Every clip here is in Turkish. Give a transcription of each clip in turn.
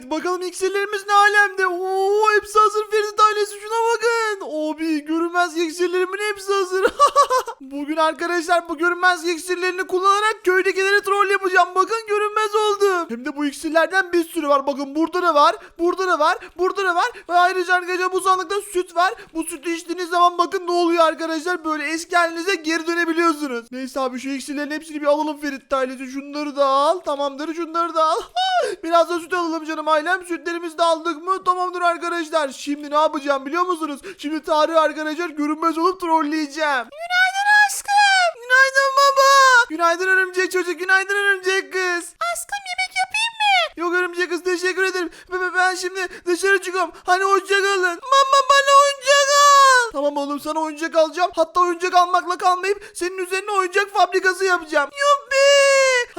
Evet bakalım iksirlerimiz ne alemde. Oo hepsi hazır Ferit ailesi şuna bakın. Abi görünmez iksirlerimin hepsi hazır. Bugün arkadaşlar bu görünmez iksirlerini kullanarak köydekileri de bu iksirlerden bir sürü var. Bakın burada da var. Burada da var. Burada da var. Ve ayrıca arkadaşlar bu sandıkta süt var. Bu sütü içtiğiniz zaman bakın ne oluyor arkadaşlar. Böyle eski halinize geri dönebiliyorsunuz. Neyse abi şu iksirlerin hepsini bir alalım Ferit ailesi. Şunları da al. Tamamdır şunları da al. Biraz da süt alalım canım ailem. Sütlerimizi de aldık mı? Tamamdır arkadaşlar. Şimdi ne yapacağım biliyor musunuz? Şimdi Tarık'ı arkadaşlar görünmez olup trolleyeceğim. Günaydın aşkım. Günaydın baba. Günaydın örümcek çocuk. Günaydın örümcek kız. Örümcek kız teşekkür ederim. Ben, şimdi dışarı çıkıyorum. Hani oyuncak alın. Mama bana oyuncak al. Tamam oğlum sana oyuncak alacağım. Hatta oyuncak almakla kalmayıp senin üzerine oyuncak fabrikası yapacağım. Yuppi.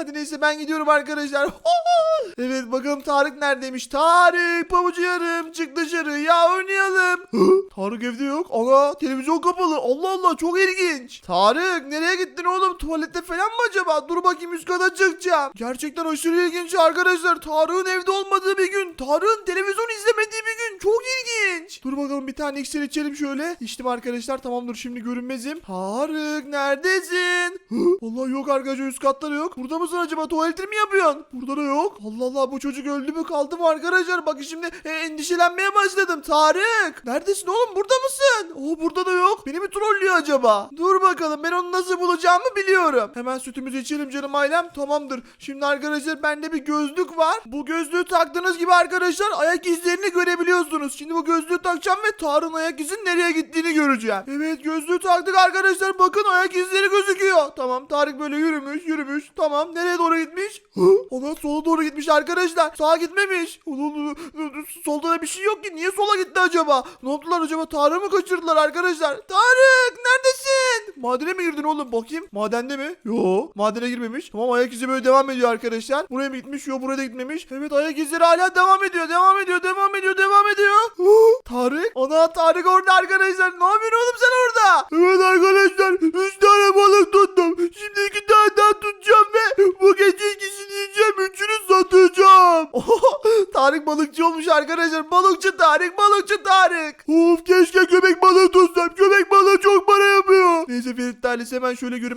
Hadi neyse ben gidiyorum arkadaşlar. evet bakalım Tarık neredeymiş? Tarık pabucu yarım çık dışarı ya oynayalım. Tarık evde yok. Ana televizyon kapalı. Allah Allah çok ilginç. Tarık nereye gittin oğlum? Tuvalette falan mı acaba? Dur bakayım üst kata çıkacağım. Gerçekten aşırı ilginç arkadaşlar. Tarık'ın evde olmadığı bir gün. Tarık'ın televizyon izlemediği bir gün. Çok ilginç. Dur bakalım bir tane iksir içelim şöyle. İçtim arkadaşlar tamamdır şimdi görünmezim. Tarık neredesin? Allah yok arkadaşlar üst katta da yok. Burada mısın acaba? Tuvaletini mi yapıyorsun? Burada da yok. Allah Allah bu çocuk öldü mü kaldı mı arkadaşlar? Bakın şimdi e, endişelenmeye başladım. Tarık neredesin oğlum? Burada mısın? Oo burada da yok. Beni mi trollüyor acaba? Dur bakalım ben onu nasıl bulacağımı biliyorum. Hemen sütümüzü içelim canım ailem. Tamamdır. Şimdi arkadaşlar bende bir gözlük var. Bu gözlüğü taktığınız gibi arkadaşlar ayak izlerini görebiliyorsunuz. Şimdi bu gözlüğü takacağım ve Tarık'ın ayak izinin nereye gittiğini göreceğim. Evet gözlüğü taktık arkadaşlar. Bakın ayak izleri gözüküyor. Tamam Tarık böyle yürümüş yürümüş. Tamam nereye doğru gitmiş? Ona sola doğru gitmiş arkadaşlar. Sağa gitmemiş. Solda da bir şey yok ki. Niye sola gitti acaba? Ne yaptılar acaba? Tarık'ı mı kaçırdılar arkadaşlar? Tarık neredesin? Madene mi girdin oğlum? Bakayım. Madende mi? Yo. Madene girmemiş. Tamam ayak izi böyle devam ediyor arkadaşlar. Buraya mı gitmiş? Yo buraya da gitmemiş. Evet ayak izleri hala devam ediyor. Devam ediyor. Devam ediyor. Devam ediyor. Tarık. Ana Tarık orada arkadaşlar.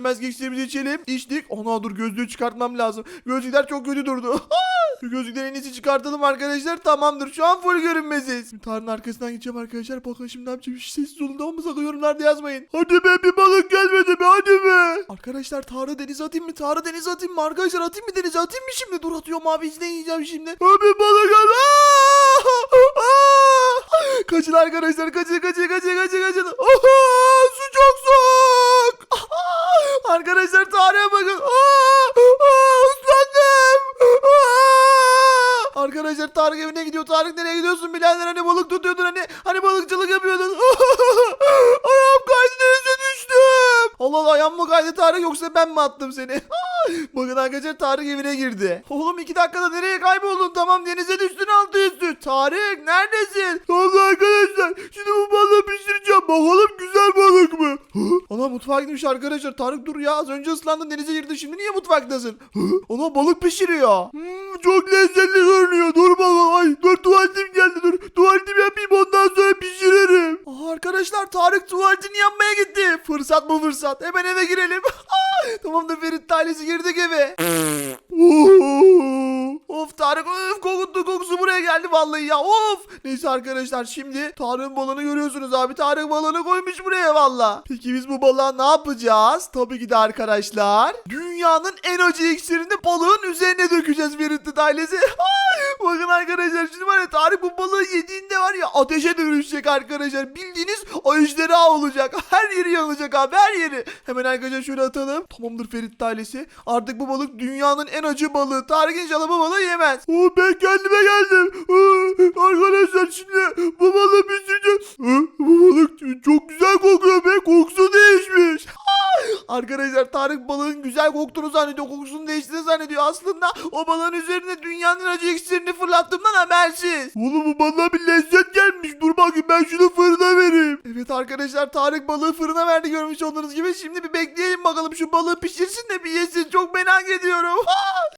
Hemen şöyle görünmez geçtiğimizi içelim. İçtik. Ana dur gözlüğü çıkartmam lazım. Gözlükler çok kötü durdu. Şu gözlükleri en iyisi çıkartalım arkadaşlar. Tamamdır. Şu an full görünmeziz. Tarık'ın arkasından gideceğim arkadaşlar. Bakın şimdi ne yapacağım. Hiç sessiz olun tamam mı? Sakın yorumlarda yazmayın. Hadi be bir balık gelmedi be hadi be. Arkadaşlar Tarık'ı denize atayım mı? Tarık'ı denize atayım mı? Arkadaşlar atayım mı denize atayım mı şimdi? Dur atıyorum abi izleyeceğim şimdi. Abi balık al. Kaçın arkadaşlar kaçın kaçın kaçın kaçın kaçın. Oha, Arkadaşlar Tarık'a bakın. Aa! Aa! Islandım. Aa! Arkadaşlar Tarık evine gidiyor. Tarık nereye gidiyorsun birader? Hani balık tutuyordun hani. Hani balıkçılık yapıyordun. Ayağım kaydı denize düştüm. Allah Allah ayağım mı kaydı Tarık yoksa ben mi attım seni? Bakın arkadaşlar Tarık evine girdi. Oğlum iki dakikada nereye kayboldun? Tamam denize düştün altı üstü. Tarık neredesin? Tamam arkadaşlar. Şimdi bu balığı pişireceğim. Bakalım güzel balık mı? Ana mutfağa gitmiş arkadaşlar. Tarık dur ya. Az önce ıslandın denize girdin. Şimdi niye mutfaktasın? Ona balık pişiriyor. Hmm, çok lezzetli görünüyor. Dur bakalım. Ay dur tuvaletim geldi dur. Tuvaletimi yapayım ondan sonra pişiririm. Aa, arkadaşlar Tarık tuvaletini yapmaya gitti. Fırsat bu fırsat. Hemen eve girelim. Tamamdır Ferit ailesi girdik eve. Geldi vallahi ya of. Neyse arkadaşlar şimdi Tarık'ın balığını görüyorsunuz abi. Tarık balığını koymuş buraya valla. Peki biz bu balığa ne yapacağız? Tabii ki de arkadaşlar. Dünyanın en acı iksirini balığın üzerine dökeceğiz Ferit ailesi. Bakın arkadaşlar şimdi var ya Tarık bu balığı yediğinde var ya ateşe dönüşecek arkadaşlar. Bildiğiniz ejderha olacak. Her yeri yanacak abi her yeri. Hemen arkadaşlar şöyle atalım. Tamamdır Ferit ailesi. Artık bu balık dünyanın en acı balığı. Tarık inşallah bu balığı yemez. Oo, ben kendime geldim. Oo, arkadaşlar şimdi bu balığı pişireceğim. Bu balık çok güzel kokuyor be. Kokusu değişmiş. Arkadaşlar Tarık balığın güzel koktuğunu zannediyor. Kokusunu değiştiğini zannediyor. Aslında o balığın üzerine dünyanın acı iksirini fırlattığımdan habersiz. Oğlum bu balığa bir lezzet gelmiş. Dur bakayım ben şunu fırına vereyim. Evet arkadaşlar Tarık balığı fırına verdi görmüş olduğunuz gibi. Şimdi bir bekleyelim bakalım şu balığı pişirsin de bir yesin. Çok merak ediyorum.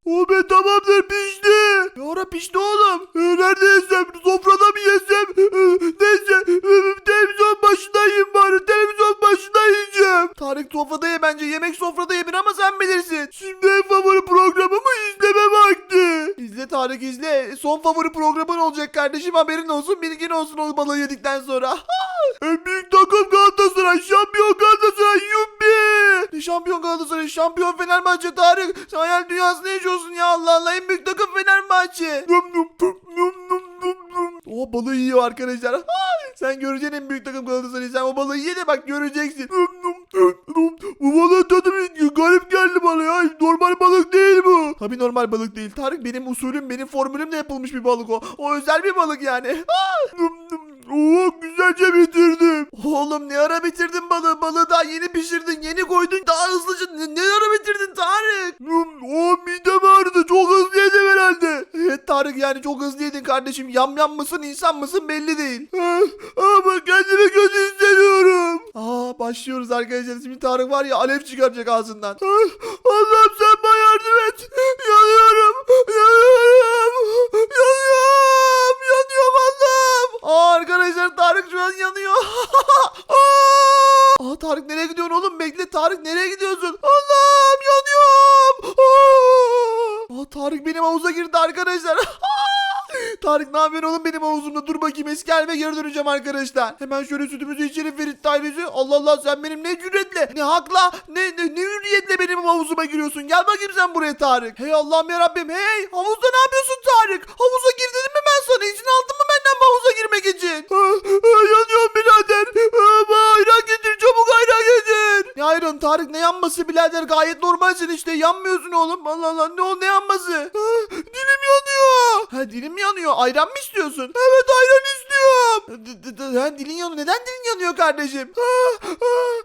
o be tamamdır pişti. Ne ara pişti oğlum? Ee, nerede yesem? Sofrada mı yesem? Ee, neyse ee, televizyon başında yiyeyim bari. Televizyon başında yiyeceğim. Tarık sofrada ye bence. Yemek sofrada ye bir ama kardeşim. Haberin olsun bilgin olsun o balığı yedikten sonra. en büyük takım Galatasaray. Şampiyon Galatasaray. Yuppi. Şampiyon Galatasaray? Şampiyon Fenerbahçe Tarık. Sen hayal dünyasında yaşıyorsun ya Allah Allah. En büyük takım Fenerbahçe. Num num num O balığı yiyor arkadaşlar. Ay, Sen göreceksin en büyük takım Galatasaray. Sen o balığı ye de bak göreceksin. Bu balığın tadı garip geldi bana ya. Normal balık değil bu. Tabii normal balık değil. Tarık benim usulüm, benim formülümle yapılmış bir balık o. O özel bir balık yani. Oo güzelce bitirdim. Oğlum ne ara bitirdin balığı? Balığı daha yeni pişirdin, yeni koydun. Daha hızlıca ne, ne ara bitirdin Tarık? O midem ağrıdı. Çok hızlı yedim herhalde. Evet Tarık yani çok hızlı yedin kardeşim. Yam yam mısın, insan mısın belli değil. Ah, Ama kendimi kötü hissediyorum. Aa başlıyoruz arkadaşlar. Şimdi Tarık var ya alev çıkaracak ağzından. Ah, Allah'ım sen bana yardım et. Yanıyorum. Yanıyorum. Yanıyorum. Yanıyorum Allah'ım. Aa arkadaşlar Tarık şu an yanıyor. Aa, Tarık nereye gidiyorsun oğlum? Bekle Tarık nereye gidiyorsun? Allah'ım yanıyorum. Aa, Tarık benim havuza girdi arkadaşlar. Tarık ne yapıyorsun oğlum benim havuzumda? Dur bakayım eski halime geri döneceğim arkadaşlar. Hemen şöyle sütümüzü içelim Ferit ailesi. Allah Allah sen benim ne cüretle, ne hakla, ne, ne, ne hürriyetle benim havuzuma giriyorsun. Gel bakayım sen buraya Tarık. Hey Allah'ım yarabbim hey. Havuzda ne yapıyorsun Tarık? Havuza gir dedim mi ben sana? İzin aldın mı benden havuza girmek için? yanıyorum birader. Aa, ayran getir çabuk ayran getir. Ne ayran Tarık ne yanması birader gayet normalsin işte yanmıyorsun oğlum. Allah Allah ne o ne yanması? Ah, dilim yanıyor. Ha dilim yanıyor. Ayran mı istiyorsun? Evet ayran istiyorum. Ha, dilin yanıyor. Neden dilin yanıyor kardeşim?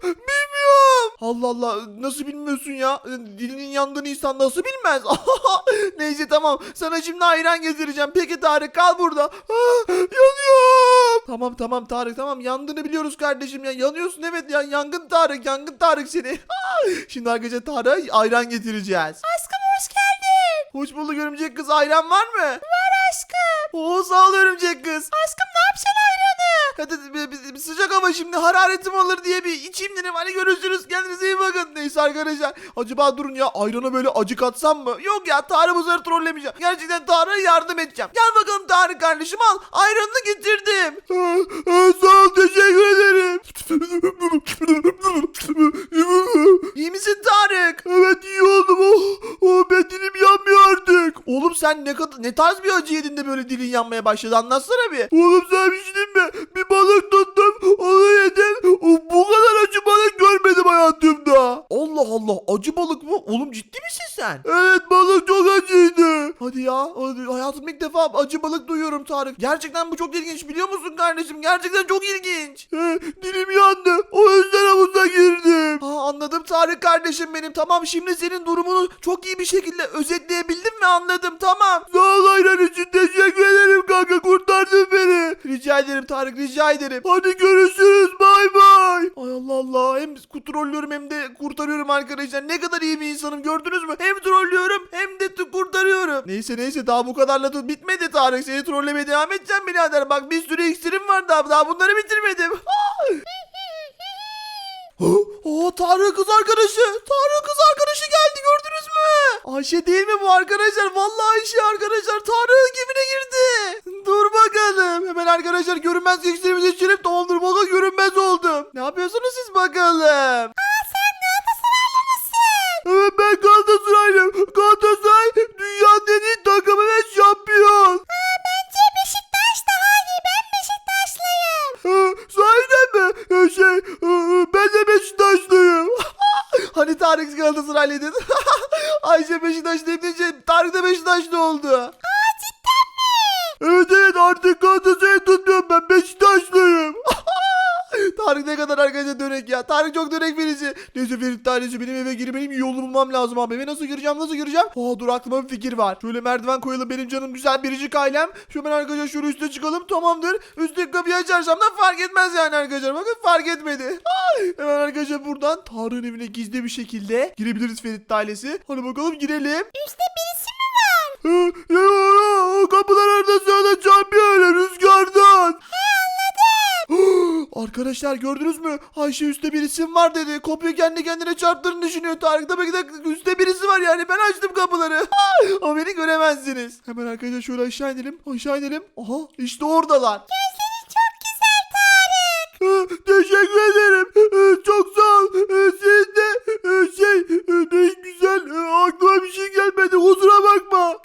Bilmiyorum. Allah Allah nasıl bilmiyorsun ya? Dilinin yandığını insan nasıl bilmez? Neyse tamam. Sana şimdi ayran getireceğim. Peki Tarık kal burada. Ah, yanıyorum. Tamam tamam Tarık tamam. Yandığını biliyoruz kardeşim ya. Yanıyorsun evet ya. Yangın Tarık. Yangın Tarık seni. şimdi arkadaşlar Tarık'a ayran getireceğiz. Hoş bulduk örümcek kız. Ayran var mı? Var aşkım. Oo sağ ol örümcek kız. Aşkım ne yapacaksın ayranı? Hadi bir- bir- bir sıcak hava şimdi hararetim alır diye bir içeyim dedim. Hadi görüşürüz. Kendinize iyi bakın. Neyse arkadaşlar. Acaba durun ya ayran'a böyle acı katsam mı? Yok ya Tarık bu sefer trollemeyeceğim. Gerçekten Tarık'a yardım edeceğim. Gel bakalım Tarık kardeşim al. Ayranını getirdim. sağ ol teşekkür ederim. İyi misin Tarık? Evet iyi oldum. Oh, oh, ben dilim yanmıyor artık. Oğlum sen ne kadar ne tarz bir acı yedin de böyle dilin yanmaya başladı anlatsana bir. Oğlum sen bir şey mi? Bir balık tuttum onu yedim. Oh, bu kadar acı balık görmedim hayatımda. Allah acı balık mı? Oğlum ciddi misin sen? Evet balık çok acıydı. Hadi ya hadi, hayatımda ilk defa acı balık duyuyorum Tarık. Gerçekten bu çok ilginç biliyor musun kardeşim? Gerçekten çok ilginç. dilim yandı. O yüzden havuza girdim. Ha, anladım Tarık kardeşim benim. Tamam şimdi senin durumunu çok iyi bir şekilde özetleyebildim ve anladım tamam. Sağ ol ayran için teşekkür ederim kanka kurtardın beni. Rica ederim Tarık rica ederim. Hadi görüşürüz hem kontrollüyorum hem de kurtarıyorum arkadaşlar. Ne kadar iyi bir insanım gördünüz mü? Hem trollüyorum hem de kurtarıyorum. Neyse neyse daha bu kadarla da bitmedi Tarık. Seni trollemeye devam edeceğim birader. Bak bir sürü iksirim var daha. Daha bunları bitirmedim. Oo Tarık kız arkadaşı. Tarık kız arkadaşı geldi gördünüz mü? Ayşe değil mi bu arkadaşlar? Vallahi Ayşe arkadaşlar Tarık'ın evine girdi. Dur bakalım. Hemen arkadaşlar görünmez iksirimizi içirip tamamdır bakın görünmez oldum. Ne yapıyorsunuz siz bakalım? Evet ben Galatasaraylıyım. Galatasaray Dönek birisi. Neyse Ferit tanesi benim eve girmeliyim. Yolunu bulmam lazım abi. Eve nasıl gireceğim nasıl gireceğim? Aa dur aklıma bir fikir var. Şöyle merdiven koyalım benim canım güzel biricik ailem. Şöyle arkadaşlar şöyle üste çıkalım tamamdır. Üstteki kapıyı açarsam da fark etmez yani arkadaşlar. Bakın fark etmedi. Ay, hemen arkadaşlar buradan Tarık'ın evine gizli bir şekilde girebiliriz Ferit ailesi. Hadi bakalım girelim. Üstte birisi mi var? Kapılar arada sırada çarpıyor rüzgardan. Arkadaşlar gördünüz mü? Ayşe üstte birisi mi var dedi. Kapıyı kendi kendine çarptığını düşünüyor. Tarık tabii ki de üstte birisi var yani. Ben açtım kapıları. Ama beni göremezsiniz. Hemen arkadaşlar şöyle aşağı inelim. Aşağı inelim. Aha işte oradalar. Gözleri çok güzel Tarık. Hı, Teşekkür ederim. Hı, Çok sağ ol. Hı, Senin de şey ne güzel. Aklıma bir şey gelmedi. Kusura bakma.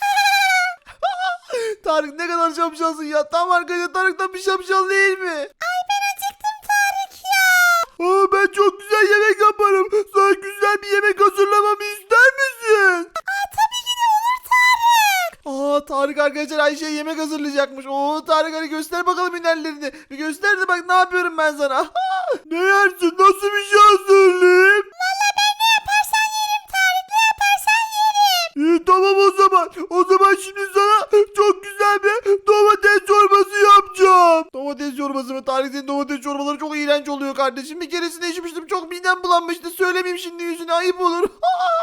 Tarık ne kadar şapşalsın ya. Tam arkadaşlar Tarık'tan bir şapşal değil mi? Ay ben acıktım Tarık ya. Aa, ben çok güzel yemek yaparım. Sana güzel bir yemek hazırlamamı ister misin? Aa tabii ki de olur Tarık. Aa Tarık arkadaşlar Ayşe'ye yemek hazırlayacakmış. Oo Tarık hadi göster bakalım hünerlerini. Bir göster de bak ne yapıyorum ben sana. Ne yersin? Nasıl bir şey hazırlayayım? Kardeşim. Bir keresinde içmiştim. Çok midem bulanmıştı. Söylemeyeyim şimdi yüzüne ayıp olur.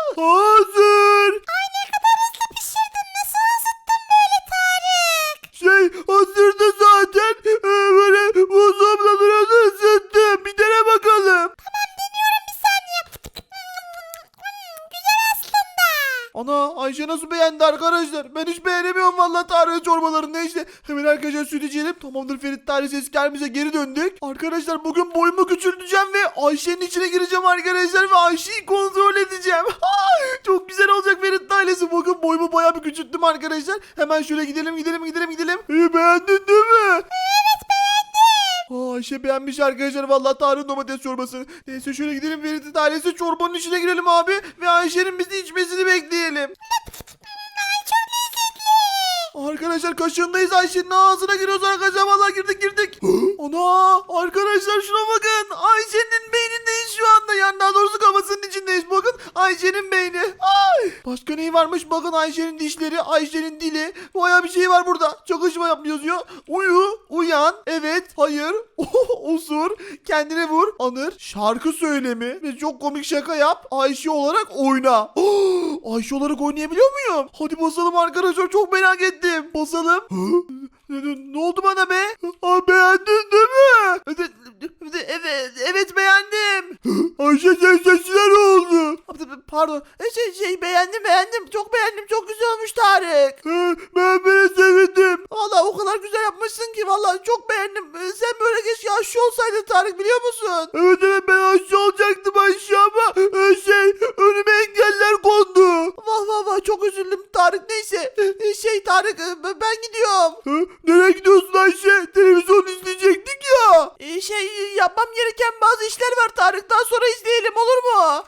Ayşe nasıl beğendi arkadaşlar? Ben hiç beğenemiyorum vallahi tarih çorbalarını neyse. Hemen arkadaşlar süt içelim. Tamamdır Ferit tarih ses geri döndük. Arkadaşlar bugün boyumu küçülteceğim ve Ayşe'nin içine gireceğim arkadaşlar ve Ayşe'yi kontrol edeceğim. Çok güzel olacak Ferit ailesi. Bugün boyumu bayağı bir küçülttüm arkadaşlar. Hemen şöyle gidelim gidelim gidelim gidelim. İyi beğendin değil mi? Evet beğendim. Aa, Ayşe beğenmiş arkadaşlar vallahi Tarık'ın domates çorbasını. Neyse şöyle gidelim Ferit'in ailesi çorbanın içine girelim abi. Ve Ayşe'nin bizi içmesini bekleyelim. Arkadaşlar kaşığındayız Ayşe'nin ağzına giriyoruz arkadaşlar vallahi girdik girdik. Ana arkadaşlar şuna bakın. Ayşe'nin beynindeyiz şu anda yani daha doğrusu kafasının içindeyiz. Bakın Ayşe'nin beyni. Ay. Başka neyi varmış? Bakın Ayşe'nin dişleri, Ayşe'nin dili. Bayağı bir şey var burada. Çalışma yap yazıyor. Uyu, uyan, evet, hayır, usur, kendine vur, anır, şarkı söylemi ve çok komik şaka yap. Ayşe olarak oyna. Ayşe olarak oynayabiliyor muyum? Hadi basalım arkadaşlar çok merak ettim. Basalım. Ne, ne- ne oldu bana be? Aa, beğendin değil mi? Evet, evet, beğendim. Ayşe sen sesler oldu. Pardon. E, Şey, şey beğendim beğendim. Çok beğendim. Çok güzel olmuş Tarık. Ben beni sevindim. Valla o kadar güzel yapmışsın ki valla çok beğendim. E, Sen böyle keşke aşçı olsaydın Tarık biliyor musun? Evet evet ben aşçı olacaktım aşçı ama e, şey önüme engeller kondu. Vah vah vah çok üzüldüm Tarık neyse. Şey Tarık ben- ben gidiyorum. Nereye gidiyorsun Ayşe? Televizyon izleyecektik ya. şey yapmam gereken bazı işler var Tarık. Daha sonra izleyelim olur mu?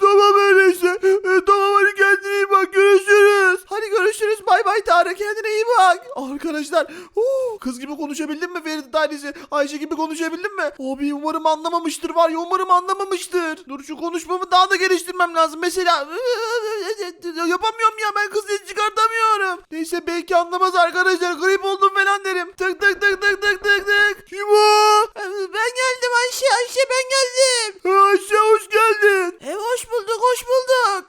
tamam öyleyse. tamam hadi kendine iyi bak görüşürüz. Hadi görüşürüz bay bay Tarık kendine iyi bak. Arkadaşlar huu, kız gibi konuşabildin mi Ferit ailesi? Konuşabildin mi? Abi umarım anlamamıştır var ya umarım anlamamıştır. Dur şu konuşmamı daha da geliştirmem lazım. Mesela yapamıyorum ya ben kız sesi çıkartamıyorum. Neyse belki anlamaz arkadaşlar. Grip oldum falan derim. Tık tık tık tık tık tık tık. Kim o? Ben geldim Ayşe Ayşe ben geldim. Ayşe hoş geldin. E hoş bulduk hoş bulduk.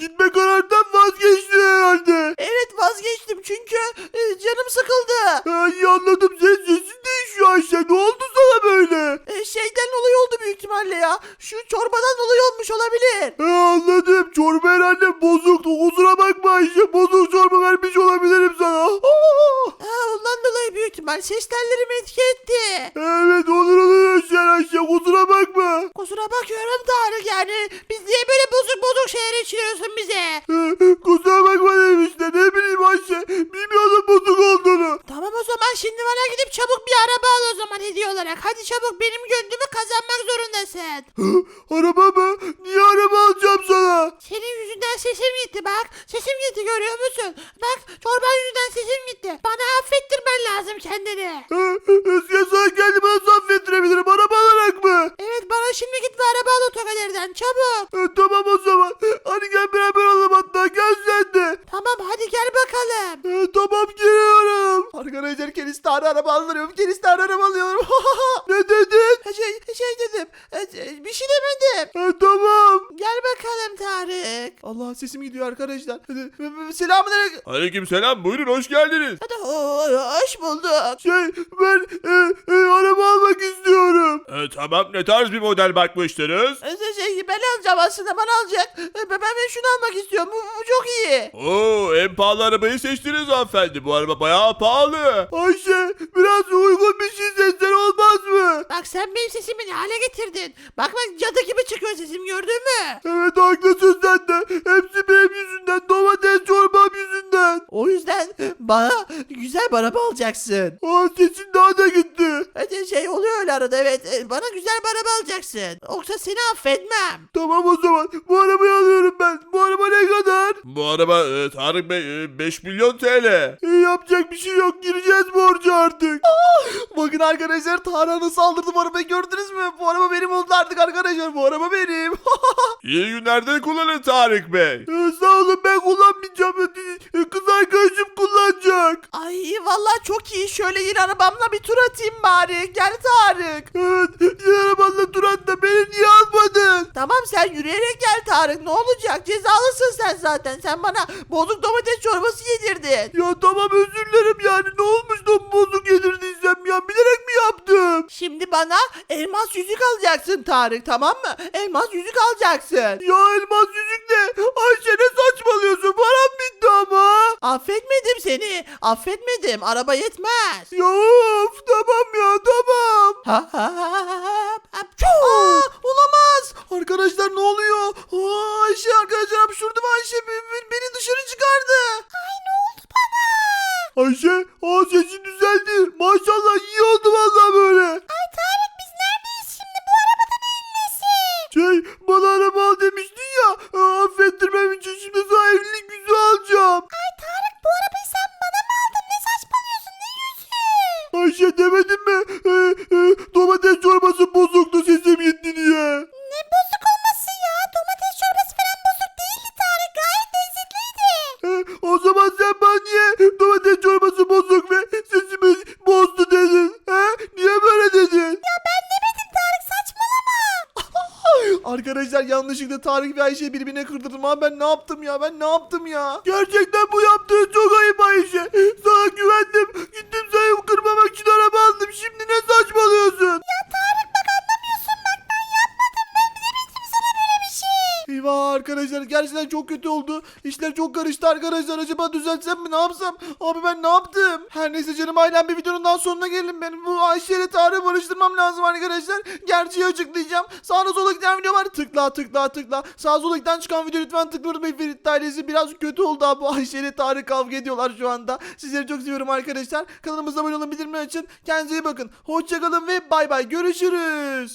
Gitme kararından vazgeçtin herhalde. Evet vazgeçtim çünkü e, canım sıkıldı. İyi anladım sen sesin değişiyor Ayşe ne oldu sana böyle? şeyden dolayı oldu büyük ihtimalle ya. Şu çorbadan dolayı olmuş olabilir. anladım çorba herhalde bozuktu kusura bakma Ayşe bozuk çorba vermiş olabilirim sana. Ha, ondan dolayı büyük ihtimal ses tellerim etki etti. Evet olur olur sen Ayşe kusura bakma. Kusura bakıyorum Tarık yani. Biz niye böyle bozuk şeyler içiriyorsun bize? kusura bakma dedim işte ne bileyim Ayşe. Bilmiyordum bozuk şimdi bana gidip çabuk bir araba al o zaman hediye olarak. Hadi çabuk benim gönlümü kazanmak zorundasın. araba mı? Niye araba alacağım sana? Senin yüzünden sesim gitti bak. Sesim gitti görüyor musun? Bak çorba yüzünden sesim gitti. Bana affettirmen lazım kendini. Özge sen kendimi nasıl affettirebilirim? Araba alarak mı? Evet bana şimdi git ve araba al otogaleriden çabuk. E, tamam o zaman. Hadi gel beraber alalım hatta gel sen de. Tamam hadi gel bakalım. E, tamam geliyorum. Arkadaşlar kendisi tane araba alıyorum. Kendisi tane araba alıyorum. ne dedin? Şey, şey dedim. E, Bir şey demedim. tamam. Gel bakalım Tarık. Allah sesim gidiyor arkadaşlar. Hadi, Selamünaleyküm. Aleyküm selam buyurun hoş geldiniz. Hadi hoş bulduk. Şey ben e, e, araba almak istiyorum. Ee, tamam ne tarz bir model bakmıştınız? Şey, ben alacağım aslında ben alacak. Ben, ben şunu almak istiyorum. Bu, bu çok iyi. Oo en pahalı arabayı seçtiniz hanımefendi. Bu araba bayağı pahalı. Ayşe sen benim sesimi ne hale getirdin. Bak bak cadı gibi çıkıyor sesim gördün mü? Evet haklısın sen de. Hepsi benim yüzümden. Domates çorbam yüzünden. O yüzden bana güzel bir araba alacaksın. Aa sesin daha da gitti. Hadi şey oluyor öyle arada evet. E, Bana güzel bir araba alacaksın. Yoksa seni affetmem. Tamam o zaman. Bu arabayı alıyorum ben. Bu araba ne kadar? Bu araba e, Tarık Bey e, 5 milyon TL. yapacak bir şey yok. Gireceğiz borcu artık. Bakın arkadaşlar Tarhan'a saldırdım arabayı gördünüz mü? Bu araba benim oldu artık arkadaşlar. Bu araba benim. İyi günlerde kullanın Tarık Bey. Ee, Sağ olun ben kullanmayacağım. Ee, Kız arkadaşım kullanacak. Ay vallahi çok iyi. Şöyle yeni arabamla bir tur atayım bari. Gel Tarık. Evet yeni arabanla tur at da beni niye almadın? Tamam sen yürüyerek gel Tarık. Ne olacak? Cezalısın sen zaten. Sen bana bozuk domates çorbası yedirdin. Ya tamam özür dilerim yani. Ne olmuş da bozuk yedirdiysem ya. Bilerek mi yaptım? Şimdi bana elmas yüzük alacaksın Tarık tamam mı? Elmas yüzük alacaksın. Ya elmas yüzük ne? Affetmedim seni. Affetmedim. Araba yetmez. Ya of tamam ya tamam. Ha ha ha ha ha. Aa, olamaz. Arkadaşlar ne oluyor? Aa, Ayşe arkadaşlar hapşurdum Ayşe. Be- be- Beni dışarı çıkardı. Ay ne oldu bana? Ayşe Ayşe demedim mi? Ee, e, domates çorbası bozuktu sesim gitti diye. Ne bozuk olması ya? Domates çorbası falan bozuk değildi Tarık. Gayet lezzetliydi. Ee, o zaman sen bana niye domates çorbası bozuk ve sesimi bozdu dedin? He? Niye böyle dedin? Ya ben demedim Tarık saçmalama. Arkadaşlar yanlışlıkla Tarık ve Ayşe birbirine kırdırdım ama ben ne yaptım ya ben ne yaptım ya? Gerçekten arkadaşlar gerçekten çok kötü oldu. İşler çok karıştı arkadaşlar. Acaba düzeltsem mi ne yapsam? Abi ben ne yaptım? Her neyse canım ailem bir videonun daha sonuna gelin. Benim bu Ayşe ile Tarık'ı barıştırmam lazım arkadaşlar. Gerçeği açıklayacağım. Sağda sola giden video var. Tıkla tıkla tıkla. Sağ sola giden çıkan video lütfen tıkla unutmayın. Ferit ailesi biraz kötü oldu abi. Ayşe ile Tarık kavga ediyorlar şu anda. Sizleri çok seviyorum arkadaşlar. Kanalımıza abone olun bildirimleri açın. Kendinize iyi bakın. Hoşçakalın ve bay bay. Görüşürüz.